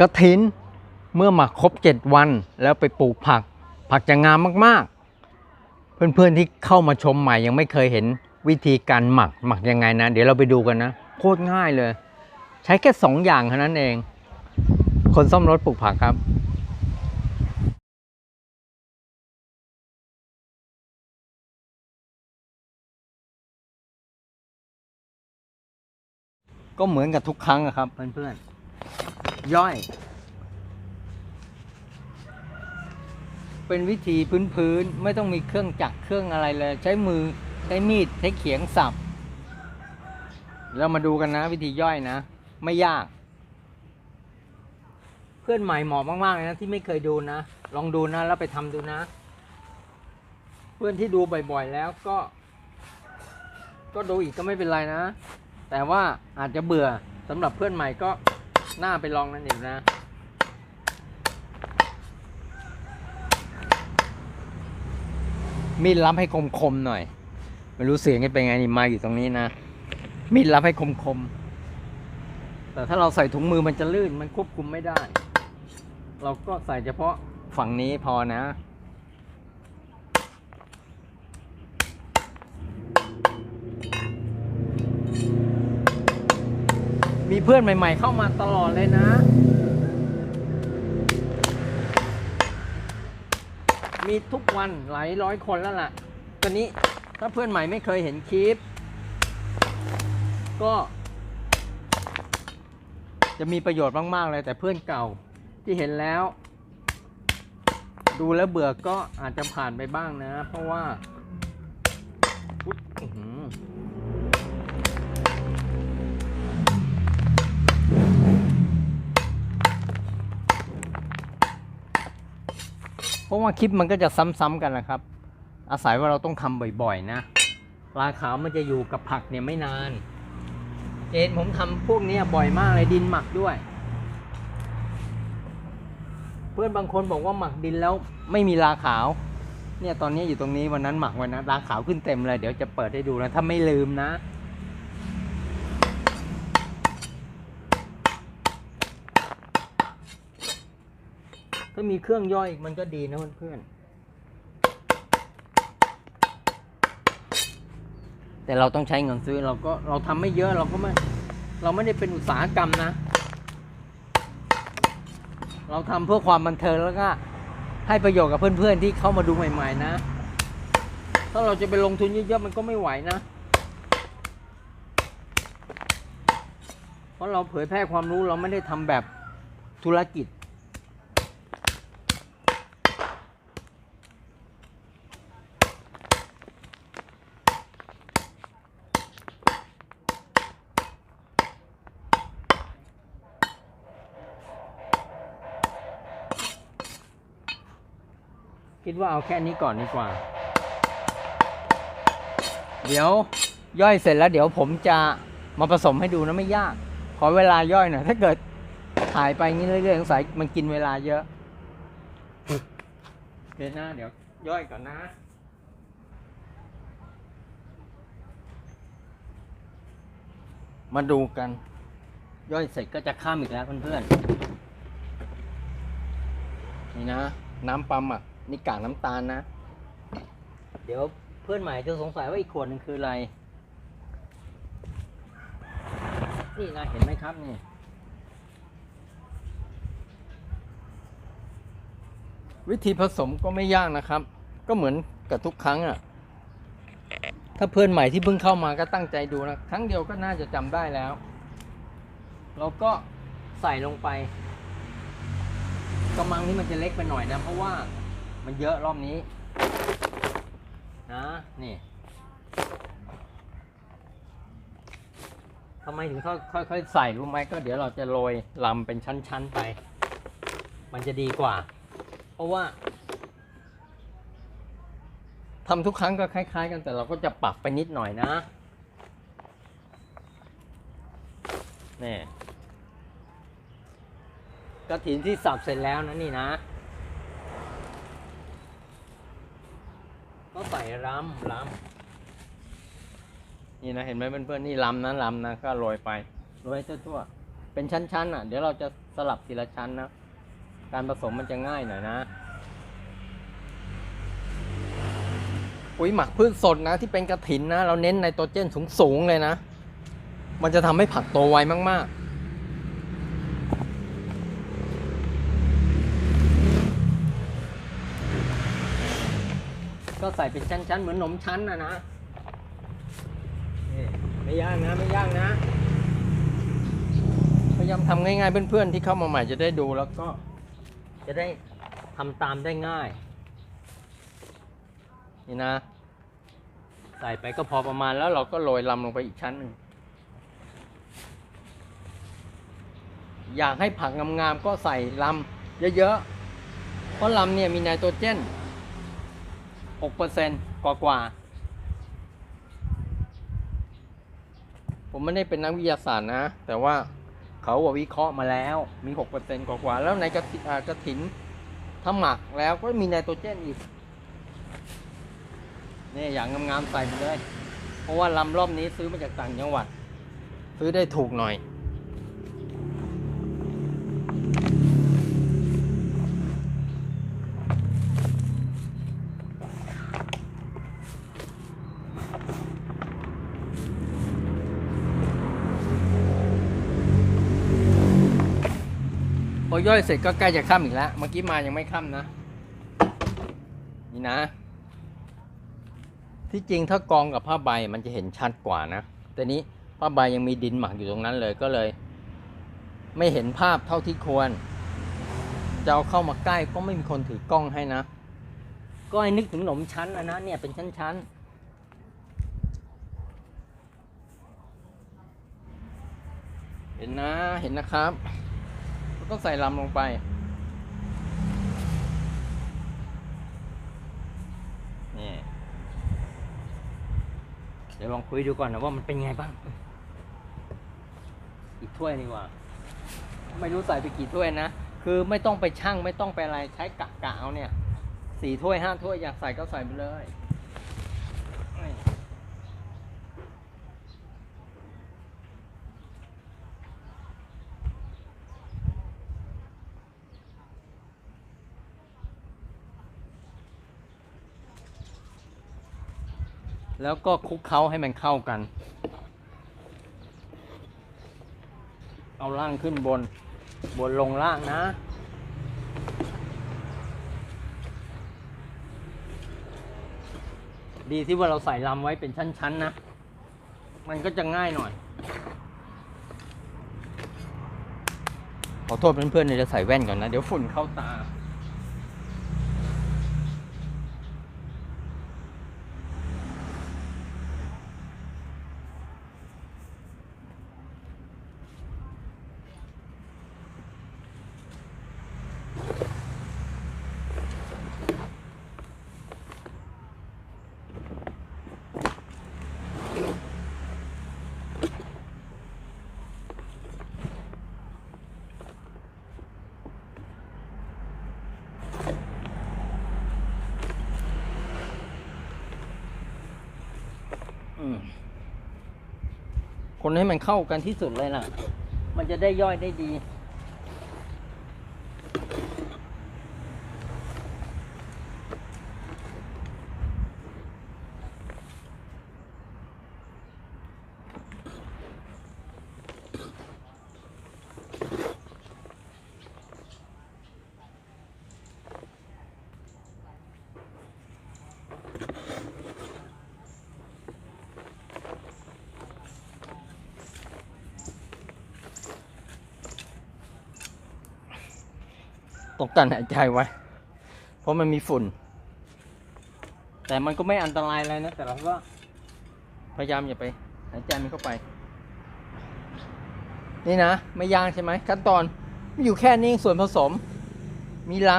กระถินเมื่อหมักครบ 7 วันแล้วไปปลูกผัก ผักจะงามมากๆ เพื่อนๆที่เข้ามาชมใหม่ยังไม่เคยเห็นวิธีการหมักหมักยังไงนะ เดี๋ยวเราไปดูกันนะ โคตรง่ายเลย ใช้แค่ 2 อย่างเท่านั้นเอง คนซ่อมรถปลูกผักครับก็เหมือนกับทุกครั้งครับเพื่อนๆ ย่อย เป็นวิธีพื้นๆ ไม่ต้องมีเครื่องจักรเครื่องอะไรเลย ใช้มือใช้มีดใช้เขียงสับ เรามาดูกันนะ วิธีย่อยนะ ไม่ยาก เพื่อนใหม่เหมาะมากๆเลยนะที่ไม่เคยดูนะ ลองดูนะแล้วไปทำดูนะ เพื่อนที่ดูบ่อยๆแล้วก็ ก็ดูอีกก็ไม่เป็นไรนะ แต่ว่าอาจจะเบื่อสำหรับเพื่อนใหม่ก็ หน่าไปลองนั่นเองนะมีดรับให้คมๆหน่อยไม่รู้เสียงจะเป็นไงนี่มาอยู่ตรงนี้นะมีดรับให้คมๆแต่ถ้าเราใส่ถุงมือมันจะลื่นมันควบคุมไม่ได้ เราก็ใส่เฉพาะฝั่งนี้พอนะ เพื่อนใหม่ ๆ เข้ามาตลอดเลยนะ มีทุกวันหลายร้อยคนแล้วล่ะ ตอนนี้ถ้าเพื่อนใหม่ไม่เคยเห็นคลิป ก็ จะมีประโยชน์มาก ๆ เลยแต่เพื่อนเก่าที่เห็นแล้ว ดูแล้วเบื่อก็อาจจะผ่านไปบ้างนะ เพราะว่า ราะว่าคลิปมันก็จะซ้ำๆกันนะครับ อาศัยว่าเราต้องทำบ่อยๆนะปลาขาวมันจะอยู่กับผักเนี่ยไม่นานเอ็นผมทำพวกนี้บ่อยมากเลยดินหมักด้วย เพื่อนบางคนบอกว่าหมักดินแล้วไม่มีราขาว เนี่ยตอนนี้อยู่ตรงนี้วันนั้นหมักไว้นะราขาวขึ้นเต็มเลยเดี๋ยวจะเปิดให้ดูนะถ้าไม่ลืมนะ ถ้ามีเครื่องย่อยอีกมันก็ดีนะเพื่อนๆแต่เราต้องใช้เงินซื้อเราก็เราทำไม่เยอะเราก็ไม่เราไม่ได้เป็นอุตสาหกรรมนะ เราทำเพื่อความบันเทิงแล้วก็ให้ประโยชน์กับเพื่อนๆที่เข้ามาดูใหม่ ๆ นะ ถ้าเราจะไปลงทุนเยอะๆมันก็ไม่ไหวนะ เพราะเราเผยแพร่ความรู้เราไม่ได้ทำแบบธุรกิจ คิดว่าเอาแค่นี้ก่อนดีกว่า เดี๋ยวย่อยเสร็จแล้วเดี๋ยวผมจะมาผสมให้ดูนะไม่ยาก ขอเวลาย่อยหน่อยถ้าเกิดถ่ายไปงี้เรื่อยๆสงสัยมันกินเวลาเยอะเดี๋ยวนะเดี๋ยวย่อยก่อนนะมาดูกัน ย่อยเสร็จก็จะข้ามอีกแล้วเพื่อนๆนี่นะ น้ำปลาหมัก นี่กากน้ำตาลนะ เดี๋ยวเพื่อนใหม่จะสงสัยว่าอีกขวดหนึ่งคืออะไร นี่นะเห็นไหมครับนี่ วิธีผสมก็ไม่ยากนะครับ ก็เหมือนกับทุกครั้งอะ่ะ ถ้าเพื่อนใหม่ที่เพิ่งเข้ามาก็ตั้งใจดูนะ ครั้งเดียวก็น่าจะจำได้แล้ว เราก็ใส่ลงไปกระมังนี้มันจะเล็กไปหน่อยนะ เพราะว่า มันเยอะรอบนี้ นะ นี่ทำไมถึงค่อยๆใส่รู้ไหมก็เดี๋ยวเราจะโรยลำเป็นชั้นๆไป มันจะดีกว่า เพราะว่าทำทุกครั้งก็คล้าย ๆ กันแต่เราก็จะปรับไปนิดหน่อยนะนี่กระถินที่สับเสร็จแล้วนะนี่นะ ก็ใส่รำรำนี่นะเห็นไหมเพื่อนๆนี่รำนะรำนะก็โรยไปโรยทั่วเป็นชั้นๆอะ เดี๋ยวเราจะสลับทีละชั้นนะการผสมมันจะง่ายหน่อยนะปุ๋ยหมักพืชสดนะที่เป็นกระถินนะ เราเน้นไนโตรเจนสูงๆเลยนะ มันจะทำให้ผักโตไวมากๆ ก็ใส่เป็นชั้นๆ เหมือนนมชั้นนะนะไม่ยากนะไม่ยากนะ พยายามทำง่ายๆ เพื่อนๆ ที่เข้ามาใหม่จะได้ดูแล้วก็จะได้ทำตามได้ง่าย นี่นะ ใส่ไปก็พอประมาณแล้วเราก็โรยลำลงไปอีกชั้นหนึ่งอยากให้ผักงามๆก็ใส่ลำเยอะๆ เพราะลำเนี่ยมีไนโตรเจน 6%กว่ากว่าๆผมไม่ได้เป็นนักวิทยาศาสตร์นะ แต่ว่าเขาว,าวิเคราะห์มาแล้วมี 6%กว่ากว่าๆแล้วในกระถิอ่ากระถินถ้าหมักแล้วก็มีไนโตรเจนอีกนี่อย่างงามๆใส่ไปเลย เพราะว่าลำรอบนี้ซื้อมาจากต่างจังหวัด ซื้อได้ถูกหน่อย ย่อยเสร็จก็ใกล้จะค่ำอีกแล้ว เมื่อกี้มายังไม่ค่ำนะ นี่นะ ที่จริงถ้ากองกับผ้าใบมันจะเห็นชัดกว่านะ แต่นี้ผ้าใบยังมีดินหมักอยู่ตรงนั้นเลยก็เลย ไม่เห็นภาพเท่าที่ควร จะเอาเข้ามาใกล้ก็ไม่มีคนถือกล้องให้นะ ก็ให้นึกถึงหนมชั้นนะนะเนี่ยเป็นชั้นๆเห็นนะเห็นนะครับ ก็ใส่ลำลงไป นี่ เดี๋ยวลองคุยดูก่อนนะว่ามันเป็นไงบ้าง อีกถ้วยดีกว่า ไม่รู้ใส่ไปกี่ถ้วยนะ คือไม่ต้องไปชั่งไม่ต้องไปอะไรใช้กะกะเอาเนี่ยสี่ถ้วยห้าถ้วยอยากใส่ก็ใส่ไปเลย แล้วก็คลุกเคล้าให้มันเข้ากัน เอาล่างขึ้นบน บนลงล่างนะ ดีที่ว่าเราใส่ลำไว้เป็นชั้นๆนะ มันก็จะง่ายหน่อย ขอโทษเพื่อนๆเดี๋ยวจะใส่แว่นก่อนนะ เดี๋ยวฝุ่นเข้าตา คนให้มันเข้ากันที่สุดเลยล่ะ มันจะได้ย่อยได้ดี ต้องการหายใจไว้ เพราะมันมีฝุ่น แต่มันก็ไม่อันตรายอะไรนะ แต่เราก็พยายามอย่าไป หายใจมันเข้าไป นี่นะ ไม่ยากใช่ไหมขั้นตอนมีอยู่แค่นี้ส่วนผสม มีล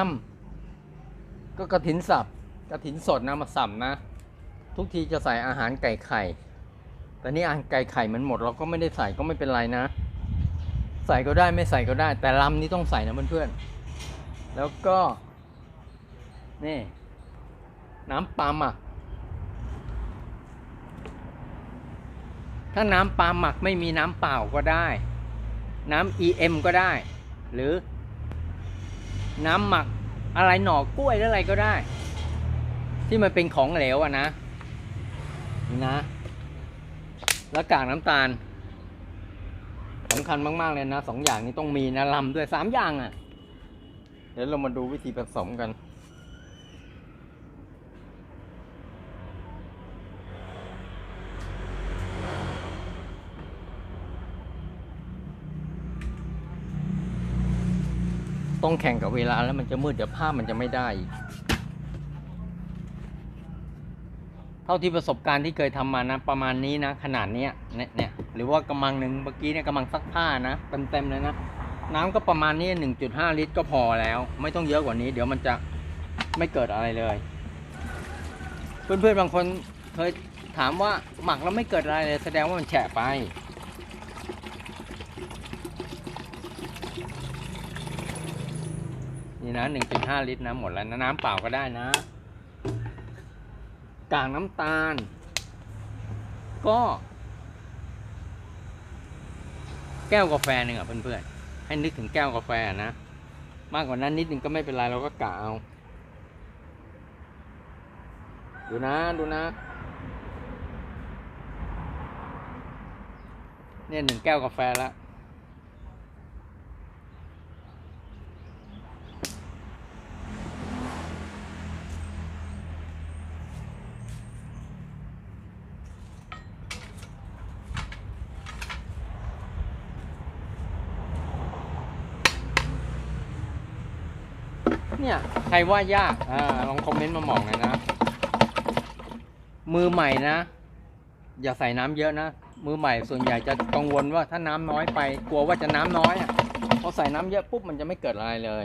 ำก็กระถินสับกระถินสดนะมาสับนะ ทุกทีจะใส่อาหารไก่ไข่ แต่นี่อาหารไก่ไข่มันหมด เราก็ไม่ได้ใส่ก็ไม่เป็นไรนะ ใส่ก็ได้ไม่ใส่ก็ได้ แต่ลำนี้ต้องใส่นะเพื่อนๆ แล้วก็ นี่ น้ำปลาหมัก ถ้าน้ำปลาหมักไม่มีน้ำเปล่าก็ได้ น้ำ EM ก็ได้ หรือ น้ำหมักอะไรหน่อกล้วยหรืออะไรก็ได้ ที่มันเป็นของเหลวอะนะนี่นะ แล้วกากน้ำตาลสำคัญมาก ๆ เลยนะสองอย่างนี้ต้องมีนะลำด้วยสามอย่างอะ่ะ เดี๋ยวเรามาดูวิธีผสมกัน ต้องแข่งกับเวลาแล้วมันจะมืดเดี๋ยวภาพมันจะไม่ได้ เท่าที่ประสบการณ์ที่เคยทำมานะ ประมาณนี้นะ ขนาดเนี้ยเนี่ยเนี่ยหรือว่ากำมังหนึ่งเมื่อกี้เนี่ยกำมังซักผ้านะเต็มๆเลยนะ น้ำก็ประมาณนี้ 1.5 ลิตรก็พอแล้ว ไม่ต้องเยอะกว่านี้ เดี๋ยวมันจะไม่เกิดอะไรเลย เพื่อนๆบางคนเคยถามว่าหมักแล้วไม่เกิดอะไรเลยแสดงว่ามันแฉะไป นี่นะ 1.5 ลิตรนะหมดแล้วนะน้ำเปล่าก็ได้นะ กากน้ำตาล ก็ แก้วกาแฟหนึ่งอะเพื่อนๆ ให้นึกถึงแก้วกาแฟนะ มากกว่านั้นนิดนึงก็ไม่เป็นไรเราก็กะเอา ดูนะดูนะ เนี่ยหนึ่งแก้วกาแฟแล้ว เนี่ยใครว่ายากอ่าลองคอมเมนต์มาบอกหน่อยนะ มือใหม่นะ อย่าใส่น้ำเยอะนะ มือใหม่ส่วนใหญ่จะกังวลว่าถ้าน้ำน้อยไป กลัวว่าจะน้ำน้อยอะพอใส่น้ำเยอะปุ๊บมันจะไม่เกิดอะไรเลย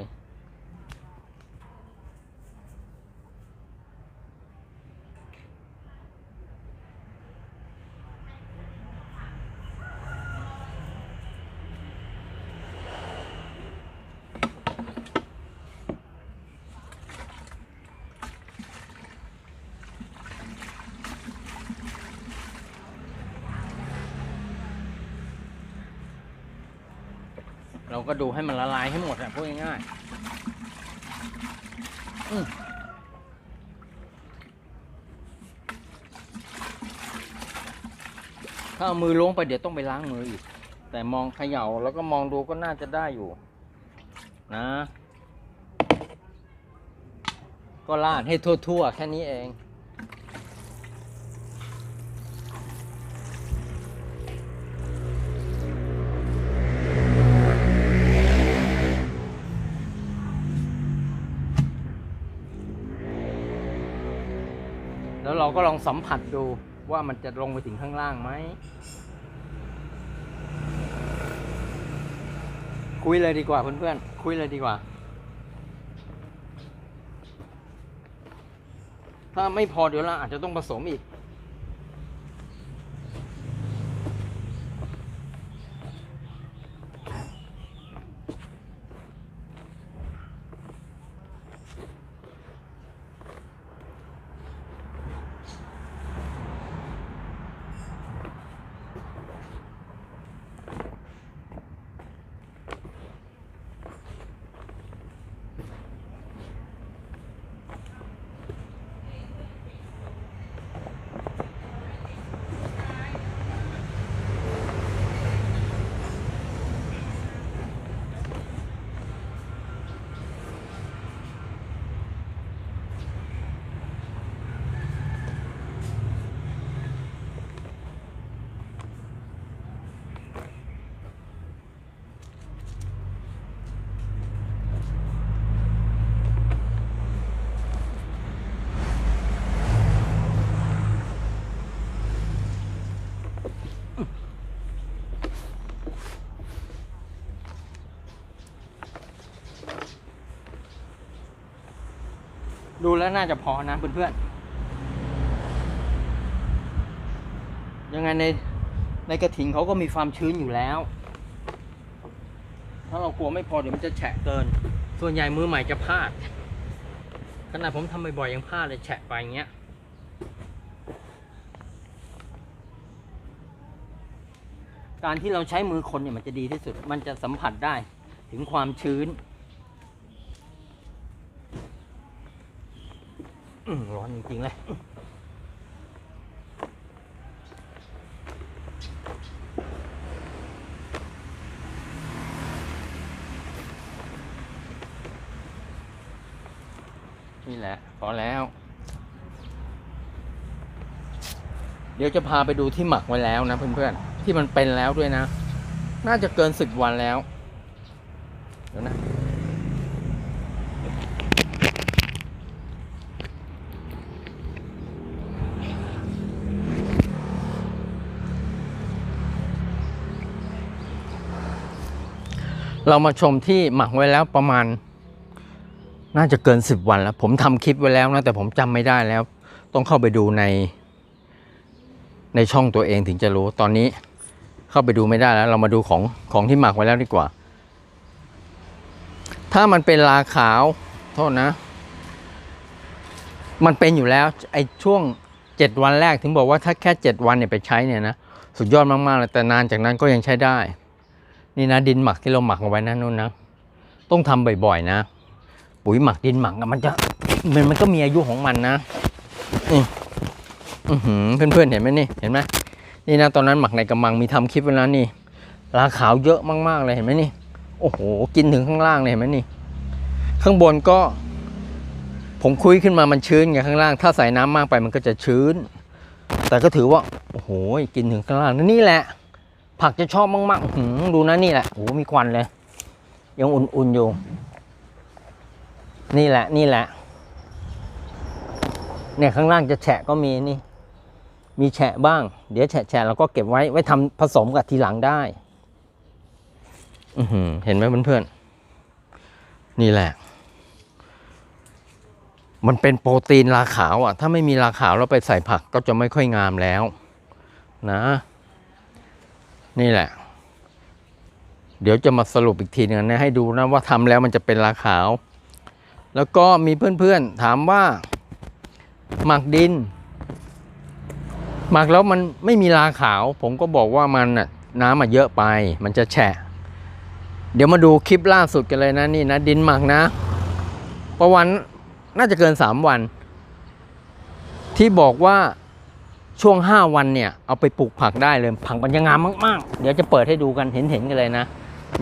เราก็ดูให้มันละลายให้หมดอะพูดง่ายๆอืมถ้าเอามือล้วงไปเดี๋ยวต้องไปล้างมืออีก แต่มองเขย่าแล้วก็มองดูก็น่าจะได้อยู่ นะ ก็ลาดให้ทั่วๆ แค่นี้เอง ก็ลองสัมผัสดูว่ามันจะลงไปถึงข้างล่างไหม คุยเลยดีกว่าเพื่อนๆ คุยเลยดีกว่า ถ้าไม่พอเดี๋ยวเราอาจจะต้องผสมอีก ดูแล้วน่าจะพอนะเพื่อนๆ ยังไงในในกระถิ่งเขาก็มีความชื้นอยู่แล้ว ถ้าเรากลัวไม่พอเดี๋ยวมันจะแฉะเกิน ส่วนใหญ่มือใหม่จะพลาดขนาดผมทำบ่อยๆยังพลาดเลยแฉะไปอย่างเงี้ย การที่เราใช้มือคนเนี่ยมันจะดีที่สุด มันจะสัมผัสได้ถึงความชื้นอื้อ ร้อนจริงๆเลยนี่แหละ พอแล้ว เดี๋ยวจะพาไปดูที่หมักไว้แล้วนะเพื่อนๆ ที่มันเป็นแล้วด้วยนะ น่าจะเกินสิบวันแล้ว เดี๋ยวนะ เรามาชมที่หมักไว้แล้วประมาณ น่าจะเกินสิบวันแล้ว ผมทำคลิปไว้แล้วนะแต่ผมจำไม่ได้แล้ว ต้องเข้าไปดูใน ในช่องตัวเองถึงจะรู้ตอนนี้เข้าไปดูไม่ได้แล้ว เรามาดูของของที่หมักไว้แล้วดีกว่า ถ้ามันเป็นลาขาวโทษนะ มันเป็นอยู่แล้วไอ้ช่วงเจ็ดวันแรกถึงบอกว่าถ้าแค่เจ็ดวันเนี่ยไปใช้เนี่ยนะสุดยอดมากๆเลยแต่นานจากนั้นก็ยังใช้ได้ นี่นะดินหมักที่เราหมักเอาไว้นะนู่นนะ ต้องทำบ่อยๆนะ ปุ๋ยหมักดินหมักมันจะมันมันก็มีอายุของมันนะนี่อื้อหือเพื่อนๆเห็นไหมนี่เห็นไหมนี่นะตอนนั้นหมักในกระมังมีทำคลิปไว้แล้วนี่ราขาวเยอะมากๆเลยเห็นไหมนี่โอ้โหกินถึงข้างล่างเลยเห็นไหมนี่ ข้างบนก็ ผมคุยขึ้นมามันชื้นไงข้างล่าง ถ้าใส่น้ำมากไปมันก็จะชื้น แต่ก็ถือว่าโอ้โหกินถึงข้างล่างนี่แหละ ผักจะชอบมากๆหืดูนะนี่แหละโอ้โหมีควันเลย ยังอุ่นๆอยู่ นี่แหละ นี่แหละ เนี่ยข้างล่างจะแฉะก็มีนี่ มีแฉะบ้าง เดี๋ยวแฉะแฉะเราก็เก็บไว้ไว้ทำผสมกับทีหลังได้อือหือเห็นไหมเพื่อนๆนี่แหละ มันเป็นโปรตีนราขาวอะ ถ้าไม่มีราขาวแล้วไปใส่ผักก็จะไม่ค่อยงามแล้ว นะ นี่แหละ เดี๋ยวจะมาสรุปอีกทีนึงนะให้ดูนะว่าทำแล้วมันจะเป็นราขาว แล้วก็มีเพื่อนๆถามว่า หมักดิน หมักแล้วมันไม่มีราขาว ผมก็บอกว่ามันน่ะน้ำมาเยอะไป มันจะแฉะ เดี๋ยวมาดูคลิปล่าสุดกันเลยนะนี่นะดินหมักนะ ประวันน่าจะเกินสามวัน ที่บอกว่า ช่วงห้าวันเนี่ยเอาไปปลูกผักได้เลยผักมันจะงามมากๆ เดี๋ยวจะเปิดให้ดูกันเห็นๆกันเลยนะ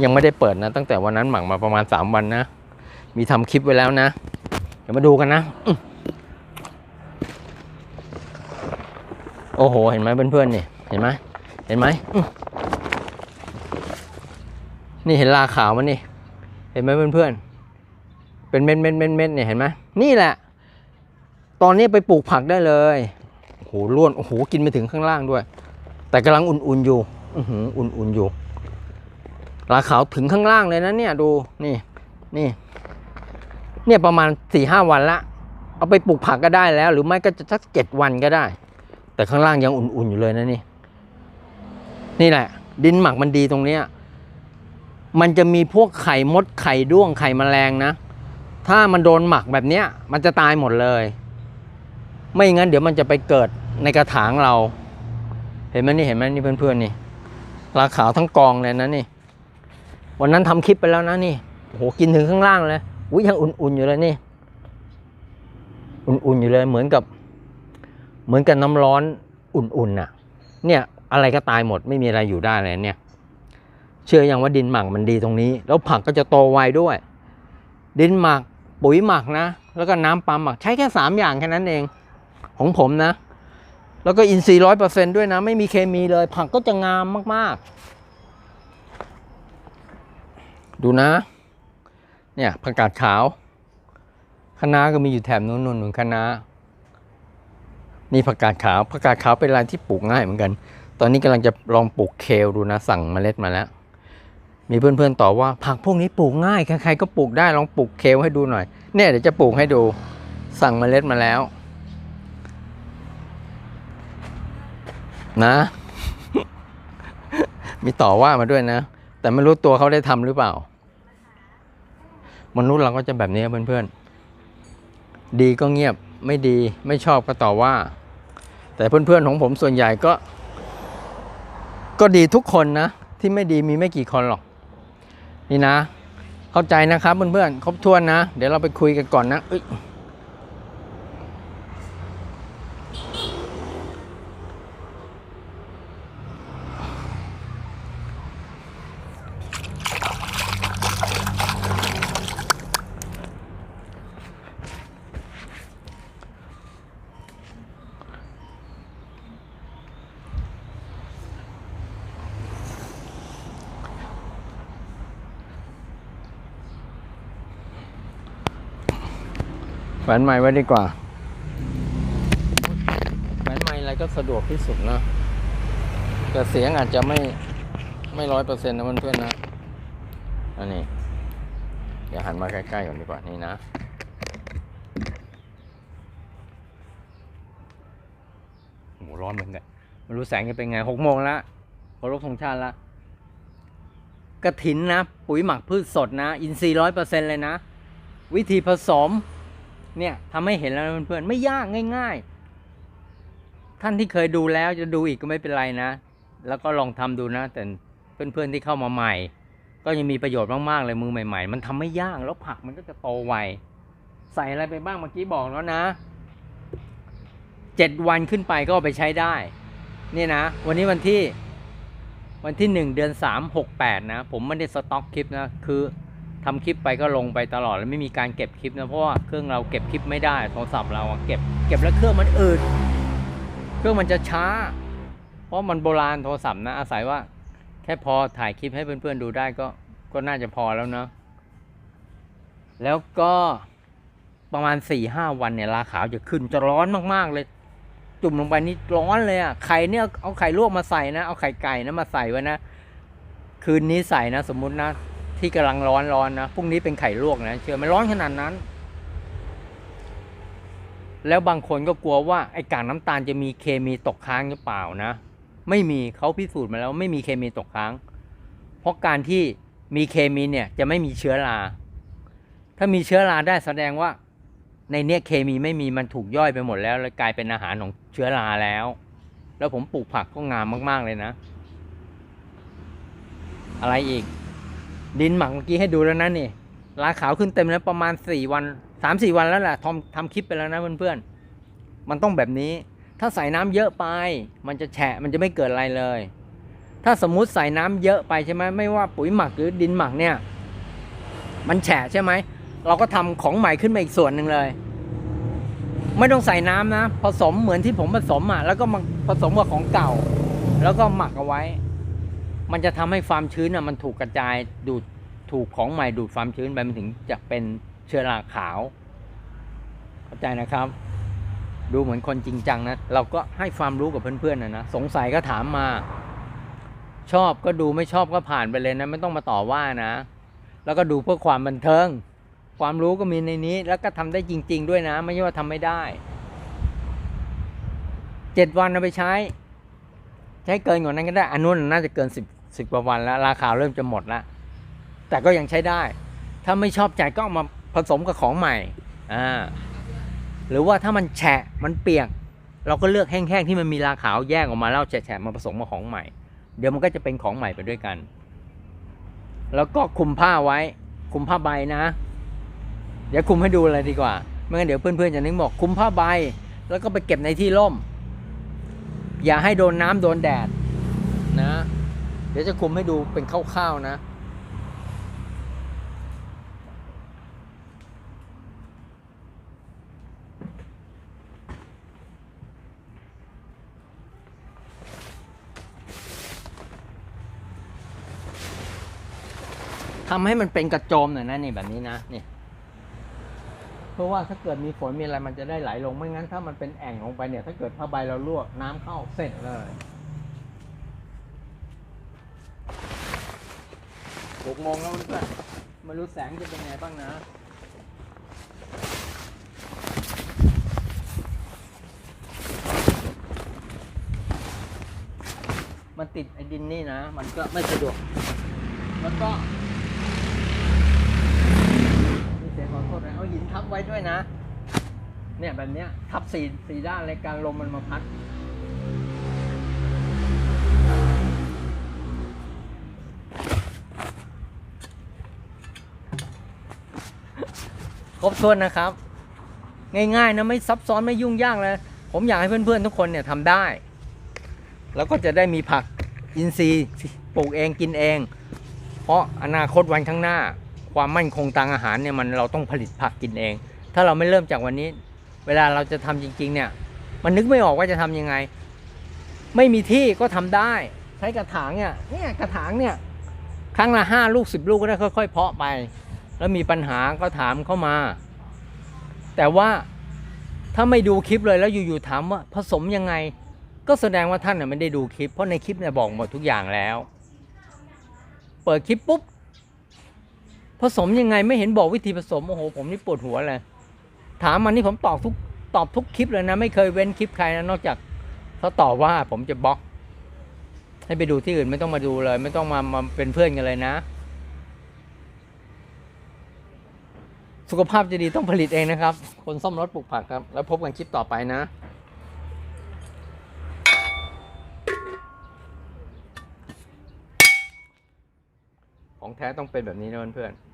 ยังไม่ได้เปิดนะ ตั้งแต่วันนั้นหมักมาประมาณสามวันนะ มีทำคลิปไว้แล้วนะ เดี๋ยวมาดูกันนะ โอ้โห เห็นไหมเพื่อนๆนี่เห็นไหมเห็นไหมนี่เห็นลาขาวมันนี่เห็นไหมเพื่อนๆเป็นเม็ดเม็ดเม็ดเม็ดเนี่ยเห็นไหมนี่แหละ ตอนนี้ไปปลูกผักได้เลย โอ้โหล้วนโอ้โหกินไปถึงข้างล่างด้วย แต่กำลังอุ่นๆอยู่อือหืออุ่นๆอยู่ลาขาวถึงข้างล่างเลยนะเนี่ยดูนี่นี่เนี่ยประมาณสี่ห้าวันละ เอาไปปลูกผักก็ได้แล้ว หรือไม่ก็จะสักเจ็ดวันก็ได้ แต่ข้างล่างยังอุ่นๆอยู่เลยนะนี่ นี่แหละ ดินหมักมันดีตรงเนี้ยมันจะมีพวกไข่มดไข่ด้วงไข่แมลงนะ ถ้ามันโดนหมักแบบเนี้ย มันจะตายหมดเลย ไม่งั้นเดี๋ยวมันจะไปเกิดในกระถางเรา เห็นไหมนี่เห็นไหมนี่เพื่อนๆนี่ราขาวทั้งกองเลยนะนี่ วันนั้นทำคลิปไปแล้วนะนี่โอ้โหกินถึงข้างล่างเลยอุ้ยยังอุ่นๆอยู่เลยนี่ อุ่นๆอยู่เลยเหมือนกับ เหมือนกับน้ำร้อนอุ่นๆน่ะ เนี่ยอะไรก็ตายหมดไม่มีอะไรอยู่ได้เลยเนี่ย เชื่ออยังว่าดินหมักมันดีตรงนี้ แล้วผักก็จะโตไวด้วย ดินหมักปุ๋ยหมักนะ แล้วก็น้ำปล์มหมักใช้แค่สามอย่างแค่นั้นเอง ของผมนะ แล้วก็อินทรีย์ร้อยเปอร์เซนด้วยนะ ไม่มีเคมีเลย ผักก็จะงามมาก ๆ ดูนะ เนี่ยผักกาดขาวคะน้าก็มีอยู่แถบนู้นนู่นนู่นคะน้านี่ผักกาดขาวผักกาดขาวเป็นอะไรที่ปลูกง่ายเหมือนกัน ตอนนี้กำลังจะลองปลูกเคลดูนะ สั่งเมล็ดมาแล้ว มีเพื่อนๆตอบว่าผักพวกนี้ปลูกง่ายใครๆก็ปลูกได้ลองปลูกเคลให้ดูหน่อย เนี่ยเดี๋ยวจะปลูกให้ดูสั่งเมล็ดมาแล้ว นะ มีต่อว่ามาด้วยนะ แต่ไม่รู้ตัวเขาได้ทำหรือเปล่า มนุษย์เราก็จะแบบนี้เพื่อนๆ ดีก็เงียบไม่ดีไม่ชอบก็ต่อว่า แต่เพื่อนๆของผมส่วนใหญ่ก็ ก็ดีทุกคนนะ ที่ไม่ดีมีไม่กี่คนหรอก นี่นะ เข้าใจนะครับเพื่อนๆครบถ้วนนะ เดี๋ยวเราไปคุยกันก่อนนะ แหวนใหม่ไว้ดีกว่าแหวนใหม่อะไรก็สะดวกที่สุดนะ แต่เสียงอาจจะไม่ไม่ร้อยเปอร์เซ็นต์นะเพื่อนๆนะอันนี้เดี๋ยวหันมาใกล้ๆก่อนดีกว่านี่นะโหร้อนเหมือนกันไม่รู้แสงจะเป็นไงหกโมงแล้วเคารพธงชาติแล้วกระถินนะ ปุ๋ยหมักพืชสดนะ อินทรีย์ร้อยเปอร์เซ็นต์เลยนะ วิธีผสม เนี่ยทำให้เห็นแล้วเพื่อนๆไม่ยากง่าย ๆ ท่านที่เคยดูแล้วจะดูอีกก็ไม่เป็นไรนะ แล้วก็ลองทำดูนะ แต่เพื่อนๆที่เข้ามาใหม่ ก็ยังมีประโยชน์มากๆเลยมือใหม่ ๆ มันทำไม่ยากแล้วผักมันก็จะโตไวใส่อะไรไปบ้างเมื่อกี้บอกแล้วนะเจ็ดวันขึ้นไปก็เอาไปใช้ได้นี่นะ วันนี้วันที่วันที่หนึ่งเดือนสามหกแปดนะ ผมไม่ได้สต็อกคลิปนะ คือ ทำคลิปไปก็ลงไปตลอดแล้วไม่มีการเก็บคลิปนะเพราะว่าเครื่องเราเก็บคลิปไม่ได้โทรศัพท์เราเก็บเก็บแล้วเครื่องมันอืดเครื่องมันจะช้า เพราะมันโบราณโทรศัพท์นะอาศัยว่าแค่พอถ่ายคลิปให้เพื่อนๆดูได้ก็ก็น่าจะพอแล้วเนาะแล้วก็ประมาณสี่ห้าวันเนี่ยราขาวจะขึ้นจะร้อนมากๆเลย จุ่มลงไปนี่ร้อนเลยอะไข่เนี่ยเอาไข่ลวกมาใส่นะ เอาไข่ไก่นะมาใส่ไว้นะ คืนนี้ใส่นะ สมมุตินะ ที่กำลังร้อนร้อนนะพรุ่งนี้เป็นไข่ลวกนะเชื่อไหมร้อนขนาดนั้น แล้วบางคนก็กลัวว่าไอ้กากน้ำตาลจะมีเคมีตกค้างหรือเปล่านะ ไม่มีเขาพิสูจน์มาแล้วไม่มีเคมีตกค้าง เพราะการที่มีเคมีเนี่ยจะไม่มีเชื้อรา ถ้ามีเชื้อราได้แสดงว่า ในเนี้ยเคมีไม่มีมันถูกย่อยไปหมดแล้วเลยกลายเป็นอาหารของเชื้อราแล้ว แล้วผมปลูกผักก็งามมาก ๆเลยนะ อะไรอีก ดินหมักเมื่อกี้ให้ดูแล้วนะนี่ลาขาวขึ้นเต็มแล้วประมาณสี่วันสามสี่วันแล้วแหละทำทำคลิปไปแล้วนะเพื่อนๆ มันต้องแบบนี้ ถ้าใส่น้ำเยอะไป มันจะแฉะมันจะไม่เกิดอะไรเลย ถ้าสมมุติใส่น้ำเยอะไปใช่ไหมไม่ว่าปุ๋ยหมักหรือดินหมักเนี่ย มันแฉะใช่ไหมเราก็ทำของใหม่ขึ้นมาอีกส่วนหนึ่งเลย ไม่ต้องใส่น้ำนะ ผสมเหมือนที่ผมผสมอะแล้วก็มาผสมกับของเก่า แล้วก็หมักเอาไว้ มันจะทำให้ความชื้นอะมันถูกกระจายดูดถูกของใหม่ดูดความชื้นไปมันถึงจะเป็นเชื้อราขาว เข้าใจนะครับ ดูเหมือนคนจริงจังนะ เราก็ให้ความรู้กับเพื่อนๆนะนะ สงสัยก็ถามมา ชอบก็ดูไม่ชอบก็ผ่านไปเลยนะ ไม่ต้องมาต่อว่านะ แล้วก็ดูเพื่อความบันเทิง ความรู้ก็มีในนี้ แล้วก็ทำได้จริง ๆ ด้วยนะ ไม่ใช่ว่าทำไม่ได้เจ็ดวันเอาไปใช้ ใช้เกินกว่านั้นก็ได้อันนู้นน่าจะเกินสิบ สิบกว่าวันแล้ว ราคาเริ่มจะหมดแล้ว แต่ก็ยังใช้ได้ ถ้าไม่ชอบใจก็เอามาผสมกับของใหม่อ่าหรือว่าถ้ามันแฉะมันเปียก เราก็เลือกแห้งๆที่มันมีราขาวแยกออกมาแล้วแฉะๆมาผสมกับของใหม่ เดี๋ยวมันก็จะเป็นของใหม่ไปด้วยกัน แล้วก็คุมผ้าไว้ คุมผ้าใบนะ เดี๋ยวคุมให้ดูเลยดีกว่าไม่งั้นเดี๋ยวเพื่อนๆจะนึกบอกคุมผ้าใบ แล้วก็ไปเก็บในที่ร่ม อย่าให้โดนน้ำโดนแดดนะ ดี๋ยวจะคลุมให้ดูเป็นคร่าวๆนะ ทำให้มันเป็นกระโจมหน่อยนะนี่แบบนี้นะนี่เพราะว่าถ้าเกิดมีฝนมีอะไรมันจะได้ไหลลงไม่งั้นถ้ามันเป็นแอ่งลงไปเนี่ย ถ้าเกิดผ้าใบเราลวกน้ำเข้าเสร็จเลย หกโมงแล้วเพื่อนไม่รู้แสงจะเป็นไงบ้างนะมันติดไอ้ดินนี่นะ มันก็ไม่สะดวก แล้วก็ มีเสียงขอโทษนะ เอาหินทับไว้ด้วยนะ เนี่ยแบบเนี้ย ทับสี่สี่ด้านเลยการลมมันมาพัด บถ้วนนะครับ ง่ายๆนะไม่ซับซ้อนไม่ยุ่งยากเลย ผมอยากให้เพื่อนๆทุกคนเนี่ยทำได้ แล้วก็จะได้มีผักอินทรีย์ปลูกเองกินเอง เพราะอนาคตวันข้างหน้า ความมั่นคงทางอาหารเนี่ยมันเราต้องผลิตผักกินเอง ถ้าเราไม่เริ่มจากวันนี้ เวลาเราจะทำจริง ๆ เนี่ย มันนึกไม่ออกว่าจะทำยังไง ไม่มีที่ก็ทำได้ ใช้กระถางเนี่ยเนี่ยกระถางเนี่ยครั้งละห้าลูกสิบลูกก็ได้ค่อยๆ เพาะไป แล้วมีปัญหาก็ถามเข้ามา แต่ว่าถ้าไม่ดูคลิปเลยแล้วอยู่ๆถามว่าผสมยังไง ก็แสดงว่าท่านน่ะไม่ได้ดูคลิป เพราะในคลิปเนี่ยบอกหมดทุกอย่างแล้ว เปิดคลิปปุ๊บผสมยังไงไม่เห็นบอกวิธีผสมโอ้โหผมนี่ปวดหัวเลยถามมันนี่ผมตอบทุกตอบทุกคลิปเลยนะ ไม่เคยเว้นคลิปใครนะนอกจากเขาตอบว่าผมจะบล็อก ให้ไปดูที่อื่นไม่ต้องมาดูเลย ไม่ต้องมามาเป็นเพื่อนกันเลยนะ สุขภาพจะดีต้องผลิตเองนะครับ คนซ่อมรถปลูกผักครับ แล้วพบกันคลิปต่อไปนะของแท้ต้องเป็นแบบนี้นะเพื่อนๆ